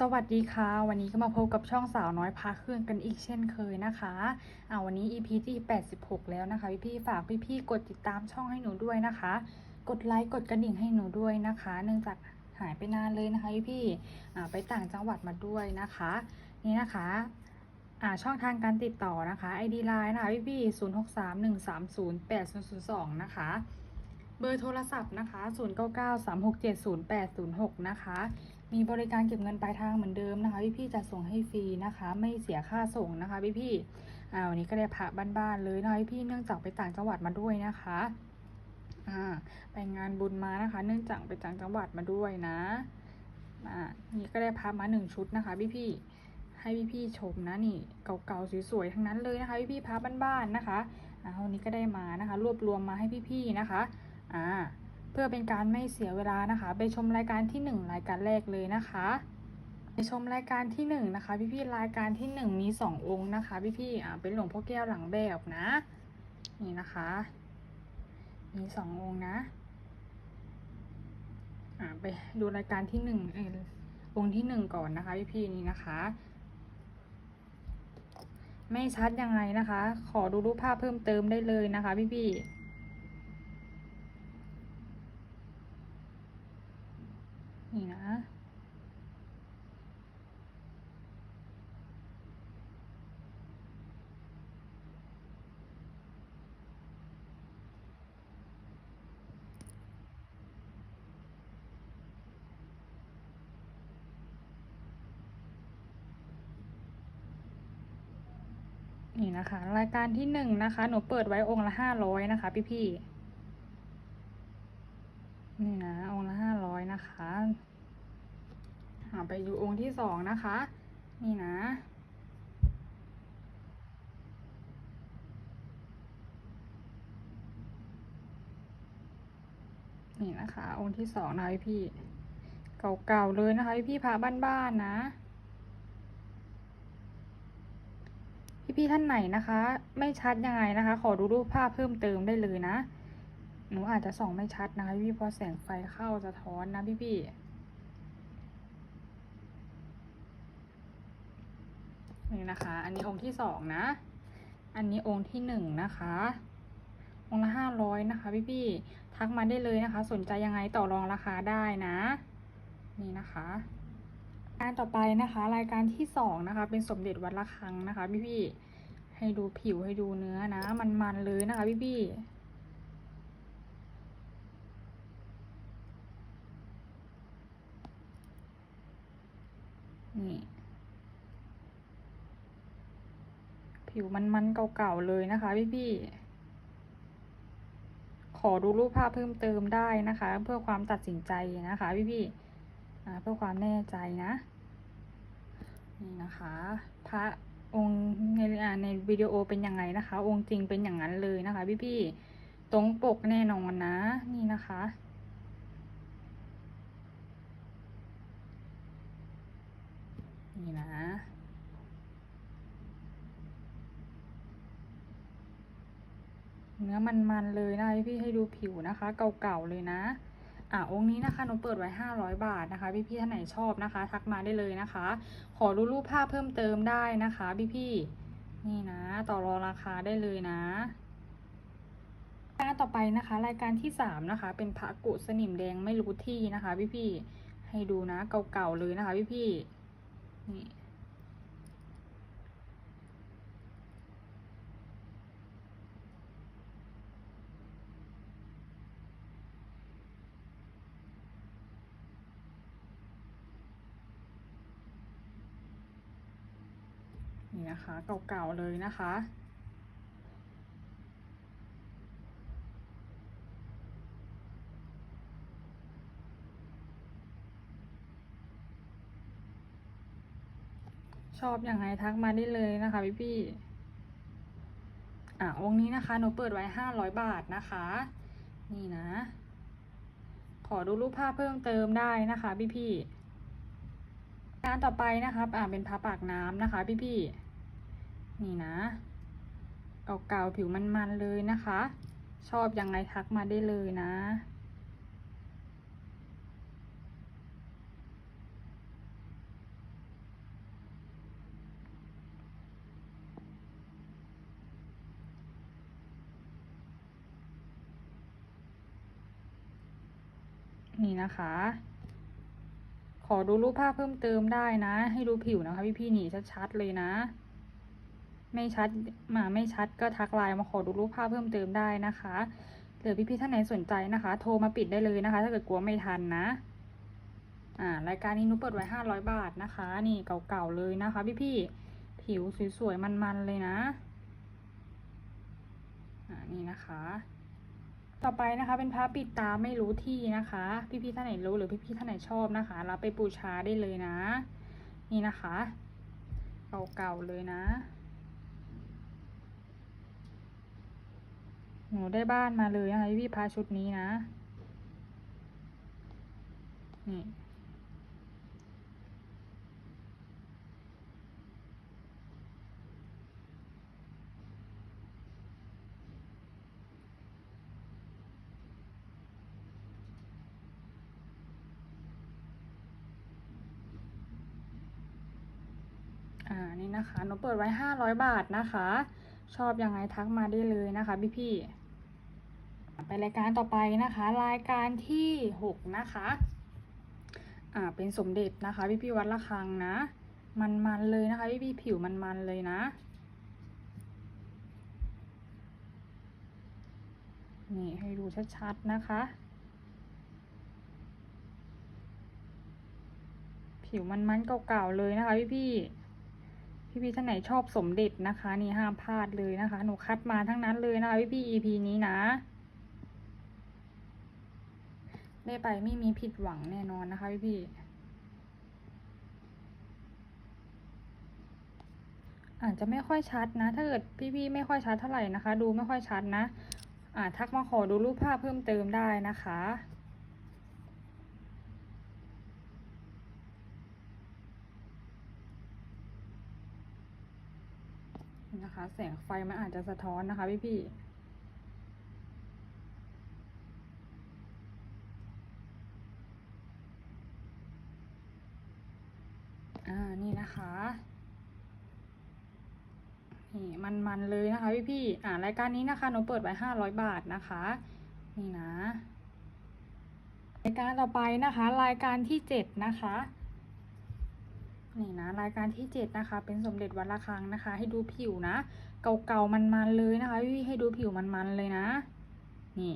สวัสดีค่ะ วันนี้ก็มาพบกับช่องสาวน้อยพาเครื่องกันอีกเช่นเคยนะคะอ่าวันนี้ EP ที่ 86 แล้วนะคะ พี่ๆฝากพี่ๆกดติดตามช่องให้หนูด้วยนะคะ กดไลค์กดกระดิ่งให้หนูด้วยนะคะ เนื่องจากหายไปนานเลยนะคะพี่ๆอ่าไปต่างจังหวัดมาด้วยนะคะ นี่นะคะอ่าช่องทางการติดต่อนะคะ ID Line นะคะพี่ๆ0631308002นะคะเบอร์โทรศัพท์นะคะ 0993670806 นะคะ มีบริการเก็บเงินปลายทางเหมือนเดิมนะคะ พี่ๆจะส่งให้ฟรีนะคะ ไม่เสียค่าส่งนะคะพี่ๆอ่าวันนี้ก็ได้พระบ้านๆเลยนะคะพี่ๆเนื่องจากไปต่างจังหวัดมาด้วยนะคะอ่าไปงานบุญมานะคะ เนื่องจากไปต่างจังหวัดมาด้วยนะอ่านี่ก็ได้พระมาหนึ่งชุดนะคะ พี่ๆให้พี่ๆชมนะนี่เก่าๆสวยๆทั้งนั้นเลยนะคะพี่ๆพระบ้านๆนะคะอ่าวันนี้ก็ได้มานะคะ รวบรวมมาให้พี่ๆนะคะอ่า เพื่อเป็นการไม่เสียเวลานะคะ ไปชมรายการที่หนึ่งรายการแรกเลยนะคะไปชมรายการที่หนึ่งนะคะพี่ๆรายการที่หนึ่งมีสององค์นะคะพี่ๆอ่าเป็นหลวงพ่อแก้วหลังแบบนะ นี่นะคะ มีสององค์นะอ่าไปดูรายการที่หนึ่งเออองค์ที่หนึ่งก่อนนะคะพี่ๆนี่นะคะไม่ชัดยังไงนะคะ ขอดูรูปภาพเพิ่มเติมได้เลยนะคะพี่ๆ นี่นะ นี่นะคะ รายการที่หนึ่งนะคะ หนูเปิดไว้องค์ละห้าร้อยนะคะ พี่พี่ๆนี่นะ องค์ละห้าร้อยนะคะอ่า ไปดูองค์ที่สองนะคะ นี่นะ นี่นะคะ องค์ที่สองนะพี่ เก่าๆเลยนะคะพี่พาบ้านๆนะพี่ท่านไหนนะคะ ไม่ชัดยังไงนะคะ ขอดูรูปภาพเพิ่มเติมได้เลยนะ หนูอาจจะส่องไม่ชัดนะคะพี่เพราะแสงไฟเข้าสะท้อนนะพี่ๆ นี่นะคะ อันนี้องค์ที่สองนะ อันนี้องค์ที่หนึ่งนะคะ องค์ละห้าร้อยนะคะพี่ๆทักมาได้เลยนะคะ สนใจยังไงต่อรองราคาได้นะ นี่นะคะการต่อไปนะคะ รายการที่สองนะคะ เป็นสมเด็จวัดระฆังนะคะ พี่ๆให้ดูผิวให้ดูเนื้อนะ มันๆเลยนะคะ พี่ๆ นี่ ผิวมันๆเก่าๆเลยนะคะพี่ๆขอดูรูปภาพเพิ่มเติมได้นะคะ เพื่อความตัดสินใจนะคะพี่ๆอเพื่อความแน่ใจนะนี่นะคะ พระองค์ในในวิดีโอเป็นยังไงนะคะ องค์จริงเป็นอย่างนั้นเลยนะคะ พี่ๆตรงปกแน่นอนนะนี่นะคะนี่นะ เนื้อมันๆเลยนะพี่ให้ดูผิวนะคะ เก่าๆเลยนะ อะองค์นี้นะคะหนูเปิดไว้ห้าร้อยบาทนะคะ พี่ๆท่านไหนชอบนะคะ ทักมาได้เลยนะคะ ขอดูรูปภาพเพิ่มเติมได้นะคะพี่ๆนี่นะต่อรองราคาได้เลยนะการต่อไปนะคะ รายการที่สามนะคะ เป็นพระกุสนิมแดงไม่รู้ที่นะคะ พี่ๆให้ดูนะเก่าๆเลยนะคะ พี่ๆนี่ นะคะ เก่าๆเลยนะคะ ชอบอย่างไรทักมาได้เลยนะคะพี่พี่อะองค์นี้นะคะหนูเปิดไว้ห้าร้อยบาทนะคะ นี่นะ ขอดูรูปภาพเพิ่มเติมได้นะคะพี่พี่การต่อไปนะคะอ่าเป็นพระปากน้ำนะคะ พี่พี่ นี่นะ เก่าๆผิวมันๆเลยนะคะ ชอบยังไงทักมาได้เลยนะ นี่นะคะ ขอดูรูปภาพเพิ่มเติมได้นะ ให้ดูผิวนะคะพี่ๆนี่ชัดๆเลยนะ ไม่ชัดมาไม่ชัดก็ทักไลน์มาขอดูรูปภาพเพิ่มเติมได้นะคะหรือพี่พี่ๆท่านไหนสนใจนะคะ โทรมาปิดได้เลยนะคะ ถ้าเกิดกลัวไม่ทันนะอ่ารายการนี้หนุเปิดไว้ห้าร้อยบาทนะคะ นี่เก่าๆเลยนะคะพี่พี่ๆผิวสวยๆมันๆเลยนะอ่านี่นะคะ ต่อไปนะคะเป็นผ้าปิดตาไม่รู้ที่นะคะ พี่ๆท่านไหนรู้หรือพี่ๆท่านไหนชอบนะคะรับไปบูชาได้เลยนะ นี่นะคะ เก่าๆเลยนะ หนูได้บ้านมาเลยนะคะพี่พาชุดนี้นะ นี่อ่านี่นะคะหนูเปิดไว้ห้าร้อยบาทนะคะ ชอบยังไงทักมาได้เลยนะคะพี่พี่ ไปรายการต่อไปนะคะ รายการที่หกนะคะอ่าเป็นสมเด็จนะคะ พี่พี่วัดละคังนะ มันๆเลยนะคะ พี่พี่ผิวมันๆเลยนะนี่ให้ดูชัดๆนะคะ ผิวมันๆเก่าๆเลยนะคะ พี่พี่พี่พี่ท่านไหนชอบสมเด็จนะคะ นี่ห้ามพลาดเลยนะคะ หนูคัดมาทั้งนั้นเลยนะคะ พี่พี่ EP นี้นะ ได้ไปไม่มีผิดหวังแน่นอนนะคะพี่พี่อาจจะไม่ค่อยชัดนะ ถ้าเกิดพี่พี่ๆไม่ค่อยชัดเท่าไหร่นะคะ ดูไม่ค่อยชัดนะอ่าทักมาขอดูรูปภาพเพิ่มเติมได้นะคะนะคะแสงไฟมันอาจจะสะท้อนนะคะพี่พี่ อ่านี่นะคะนี่มันๆเลยนะคะพี่พี่อ่ารายการนี้นะคะหนูเปิดไว้ห้าร้อยบาทนะคะ นี่นะรายการต่อไปนะคะ รายการที่เจ็ดนะคะนี่นะรายการที่เจ็ดนะคะ เป็นสมเด็จวัดระฆังนะคะ ให้ดูผิวนะเก่าๆมันๆเลยนะคะพี่ให้ดูผิวมันๆเลยนะ นี่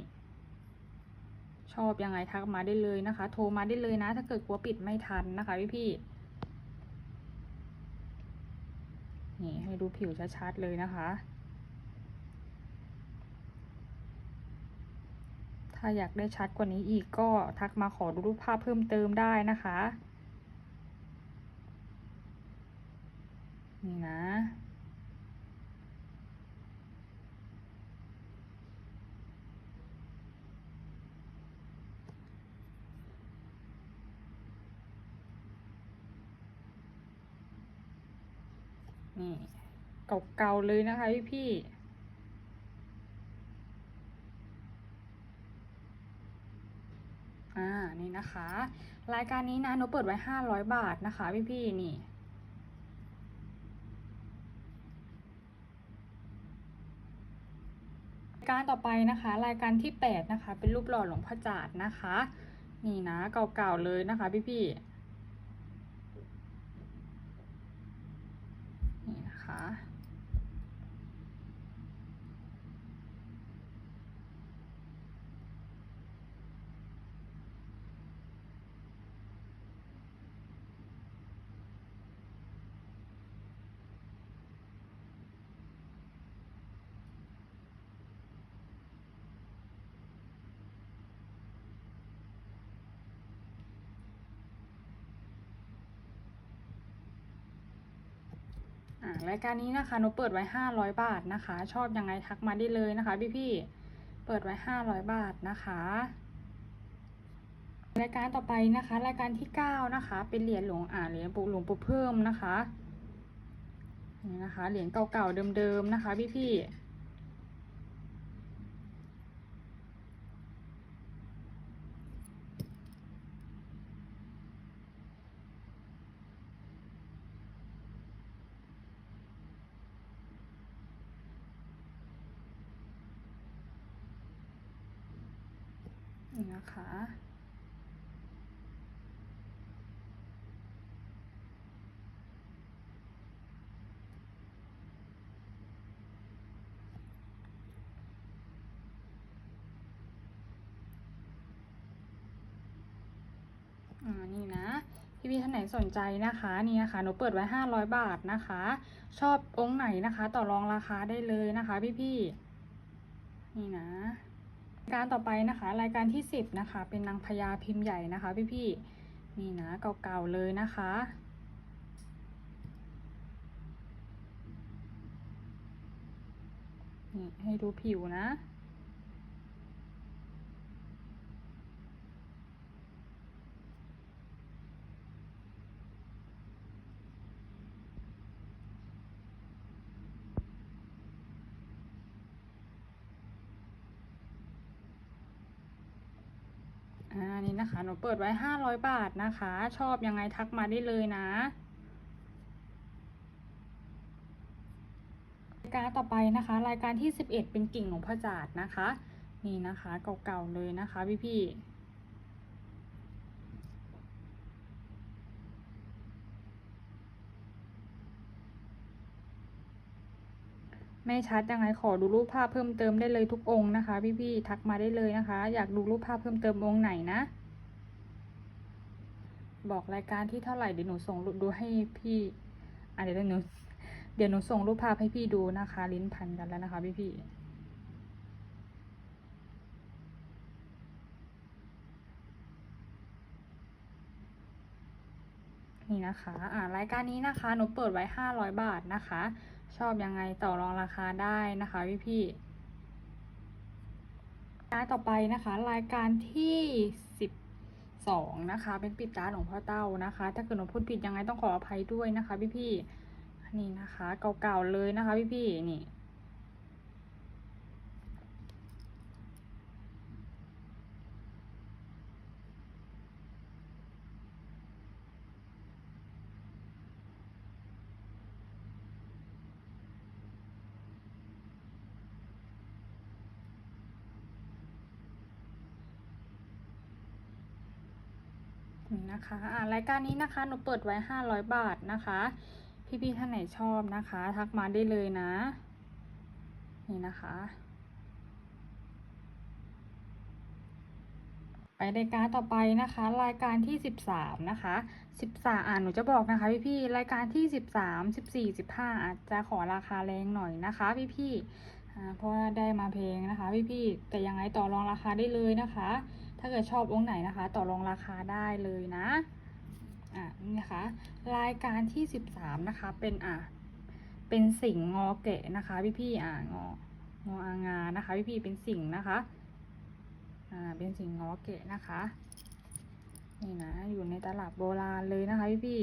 ชอบยังไงทักมาได้เลยนะคะ โทรมาได้เลยนะ ถ้าเกิดกลัวปิดไม่ทันนะคะพี่พี่ๆ นี่ให้ดูผิวชัดๆเลยนะคะ ถ้าอยากได้ชัดกว่านี้อีกก็ทักมาขอดูรูปภาพเพิ่มเติมได้นะคะ นี่นะ นี่เก่าๆเลยนะคะพี่พี่อ่านี่นะคะ รายการนี้นะหนูเปิดไว้ห้าร้อยบาทนะคะพี่พี่นี่การต่อไปนะคะ รายการที่แปดนะคะ เป็นรูปหล่อหลวงพ่อจาดนะคะ นี่นะเก่าๆเลยนะคะพี่พี่ๆนี่นะคะ อ่า รายการนี้นะคะหนูเปิดไว้ห้าร้อยบาทนะคะ ชอบยังไงทักมาได้เลยนะคะ พี่พี่เปิดไว้ห้าร้อยบาทนะคะ รายการต่อไปนะคะ รายการที่เก้านะคะ เป็นเหรียญหลวงอ่าเหรียญปู่หลวงปู่เพิ่มนะคะนี่นะคะเหรียญเก่าๆเดิมๆนะคะ พี่พี่ๆ นี่นะคะ อ่านี่นะพี่พี่ท่านไหนสนใจนะคะนี่นะคะหนูเปิดไว้ 500 บาทนะคะ ชอบองค์ไหนนะคะ ต่อรองราคาได้เลยนะคะ พี่พี่นี่นะ การต่อไปนะคะ รายการที่ 10นะคะ เป็นนางพญาพิมพ์ใหญ่นะคะ พี่พี่นี่นะเก่าๆเลยนะคะนี่ให้ดูผิวนะ อ่านี่นะคะ หนูเปิดไว้ 500 บาทนะคะ ชอบยังไงทักมาได้เลยนะรายการต่อไปนะคะ รายการที่ 11 เป็นกิ่งหลวงพ่อจาดนะคะ นี่นะคะเก่าๆเลยนะคะพี่พี่ไม่ชัดยังไงขอดูรูปภาพเพิ่มเติมได้เลยทุกองค์นะคะ พี่ๆทักมาได้เลยนะคะ อยากดูรูปภาพเพิ่มเติมองค์ไหนนะ บอกรายการที่เท่าไหร่เดี๋ยวหนูส่งรูปดูให้พี่อะเดี๋ยวหนูเดี๋ยวหนูส่งรูปภาพให้พี่ดูนะคะ ลิ้นพันกันแล้วนะคะพี่พี่นี่นะคะ อ่ารายการนี้นะคะ หนูเปิดไว้ 500 บาทนะคะ ชอบยังไงต่อรองราคาได้นะคะพี่พี่ๆรายต่อไปนะคะ รายการที่ สองนะคะ เป็นปิดตาหลวงพ่อเต้านะคะ ถ้าเกิดหนูพูดผิดยังไงต้องขออภัยด้วยนะคะ พี่พี่ๆนี่นะคะ เก่าๆเลยนะคะ พี่พี่ๆนี่ นะคะอ่ารายการนี้นะคะหนูเปิดไว้ 500 บาทนะคะ พี่ๆท่านไหนชอบนะคะ ทักมาได้เลยนะ นี่นะคะ ไปรายการต่อไปนะคะ รายการที่ 13 นะคะ 13อ่านหนูจะบอกนะคะ พี่ๆรายการที่ 13 14 15 อาจจะขอราคาแรงหน่อยนะคะ พี่ๆอ่เพราะได้มาเพลงนะคะ พี่ๆแต่ยังไงต่อรองราคาได้เลยนะคะ ถ้าเกิดชอบองค์ไหนนะคะ ต่อรองราคาได้เลยนะอะนี่นะคะรายการที่13นะคะเป็นอะเป็นสิงห์งอเกะนะคะพี่พี่อ่างองออางานะคะพี่พี่เป็นสิงนะคะอ่าเป็นสิงหงอเกะนะคะนี่นะอยู่ในตลาดโบราณเลยนะคะพี่พี่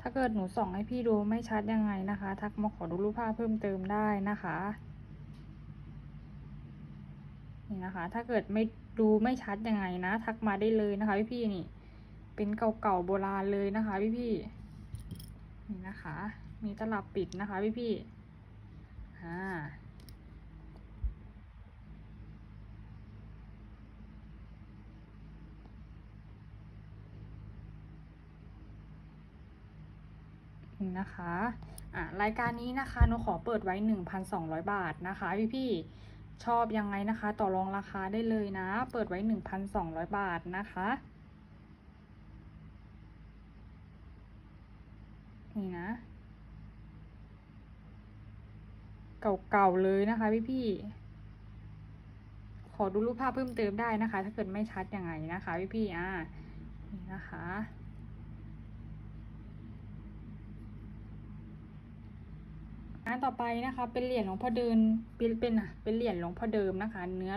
ถ้าเกิดหนูส่องให้พี่ดูไม่ชัดยังไงนะคะ ทักมาขอดูรูปภาพเพิ่มเติมได้นะคะ นี่นะคะ ถ้าเกิดไม่ดูไม่ชัดยังไงนะ ทักมาได้เลยนะคะพี่พี่นี่ เป็นเก่าๆโบราณเลยนะคะพี่พี่นี่นะคะ มีตลับปิดนะคะพี่พี่อ่านี่นะคะ อะ รายการนี้นะคะหนูขอเปิดไว้ 1,200 บาทนะคะพี่พี่ ชอบยังไงนะคะ ต่อรองราคาได้เลยนะ เปิดไว้ 1,200 บาทนะคะนี่นะ เก่าๆเลยนะคะพี่พี่ๆขอดูรูปภาพเพิ่มเติมได้นะคะ ถ้าเกิดไม่ชัดยังไงนะคะพี่พี่ๆอ่านี่นะคะ อันต่อไปนะคะเป็นเหรียญหลวงพ่อเดินเป็นเป็นอะเป็นเหรียญหลวงพ่อเดิมนะคะ เนื้อ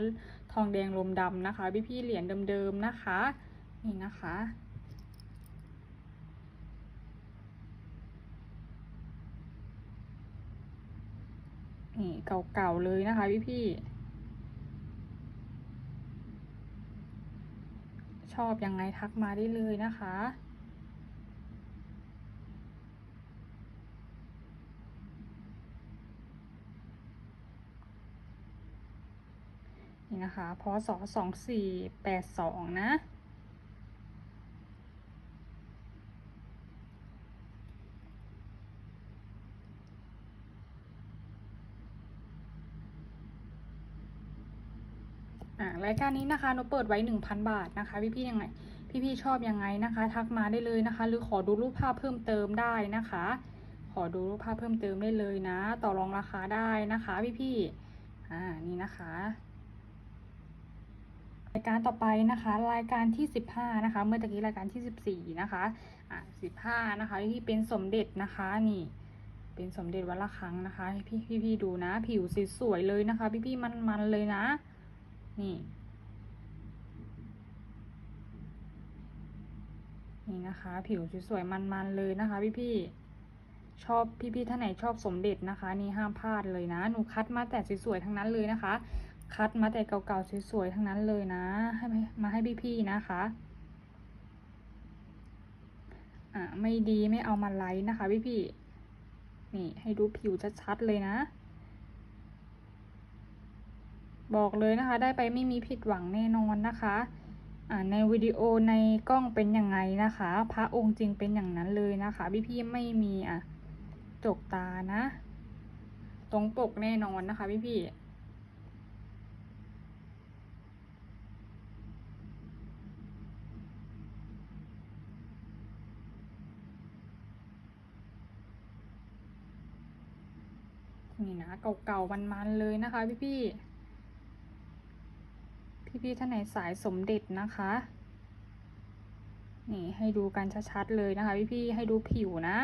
ทองแดงลมดำนะคะพี่พี่เหรียญเดิมๆนะคะ นี่นะคะนี่เก่าๆเลยนะคะพี่พี่ชอบยังไงทักมาได้เลยนะคะ นะคะพศสองสี่แปดสองนะ รายการนี้นะคะหนูเปิดไว้หนึ่งพันบาทนะคะพี่พี่ๆยังไง พี่ๆชอบยังไงนะคะ ทักมาได้เลยนะคะ หรือขอดูรูปภาพเพิ่มเติมได้นะคะ ขอดูรูปภาพเพิ่มเติมได้เลยนะ ต่อรองราคาได้นะคะ พี่ๆอ่านี่นะคะ รายการต่อไปนะคะ รายการที่ 15 นะคะ เมื่อตะกี้รายการที่ 14 นะคะอะ15 นะคะ ที่เป็นสมเด็จนะคะนี่ เป็นสมเด็จวัดละครังนะคะให้พี่พี่พี่ดูนะ ผิวสวยๆเลยนะคะ พี่พี่มันมันเลยนะ นี่นี่นะคะ ผิวสวยๆมันๆเลยนะคะพี่พี่ชอบพี่พี่ๆท่านไหนชอบสมเด็จนะคะ นี่ห้ามพลาดเลยนะ หนูคัดมาแต่สวยๆทั้งนั้นเลยนะคะ คัดมาแต่เก่าๆสวยๆทั้งนั้นเลยนะ ให้มาให้พี่ๆนะคะอ่าไม่ดีไม่เอามาไลฟ์นะคะพี่ๆนี่ให้ดูผิวชัดๆเลยนะ บอกเลยนะคะ ได้ไปไม่มีผิดหวังแน่นอนนะคะอ่าในวิดีโอในกล้องเป็นยังไงนะคะ พระองค์จริงเป็นอย่างนั้นเลยนะคะพี่ๆไม่มีอะจกตานะ ตรงปกแน่นอนนะคะพี่ๆ นี่นะเก่าๆมันๆเลยนะคะ พี่พี่พี่พี่ๆท่านไหนสายสมเด็จนะคะ นี่ให้ดูกันชัดๆเลยนะคะ พี่พี่ๆให้ดูผิวนะ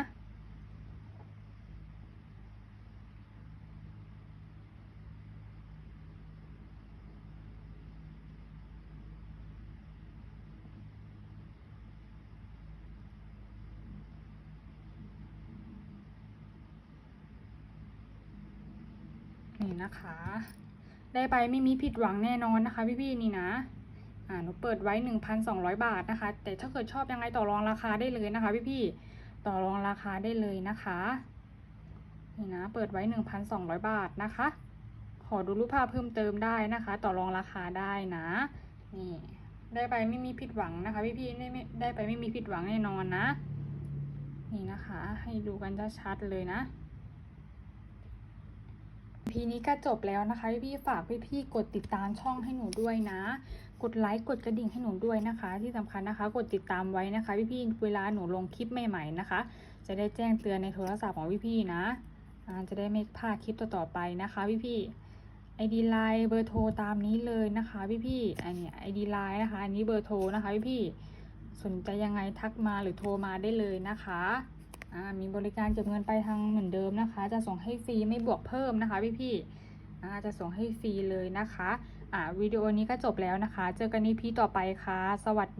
นี่นะคะ ได้ไปไม่มีผิดหวังแน่นอนนะคะ พี่ๆนี่นะอ่าหนูเปิดไว้ 1,200 บาทนะคะ แต่ถ้าเกิดชอบยังไงต่อรองราคาได้เลยนะคะ พี่ๆต่อรองราคาได้เลยนะคะนี่นะเปิดไว้ 1,200 บาทนะคะ ขอดูรูปภาพเพิ่มเติมได้นะคะ ต่อรองราคาได้นะนี่ได้ไปไม่มีผิดหวังนะคะ พี่ๆได้ไม่ได้ไปไม่มีผิดหวังแน่นอนนะ นี่นะคะ ให้ดูกันชัดๆเลยนะ พีนี้ก็จบแล้วนะคะพี่ๆฝากพี่ๆกดติดตามช่องให้หนูด้วยนะ กดไลค์กดกระดิ่งให้หนูด้วยนะคะ ที่สำคัญนะคะ กดติดตามไว้นะคะพี่ๆเวลาหนูลงคลิปใหม่ๆนะคะ จะได้แจ้งเตือนในโทรศัพท์ของพี่ๆนะจะได้ไม่พลาดคลิปต่อๆไปนะคะพี่ๆไอดีไลน์เบอร์โทรตามนี้เลยนะคะพี่ๆอันนี้ไอดีไลน์นะคะอันนี้เบอร์โทรนะคะพี่ๆสนใจยังไงทักมาหรือโทรมาได้เลยนะคะ มีบริการเก็บเงินปลายทางเหมือนเดิมนะคะ จะส่งให้ฟรีไม่บวกเพิ่มนะคะพี่พี่ๆจะส่งให้ฟรีเลยนะคะอ่าวิดีโอนี้ก็จบแล้วนะคะ เจอกันในพีต่อไปค่ะ สวัสดี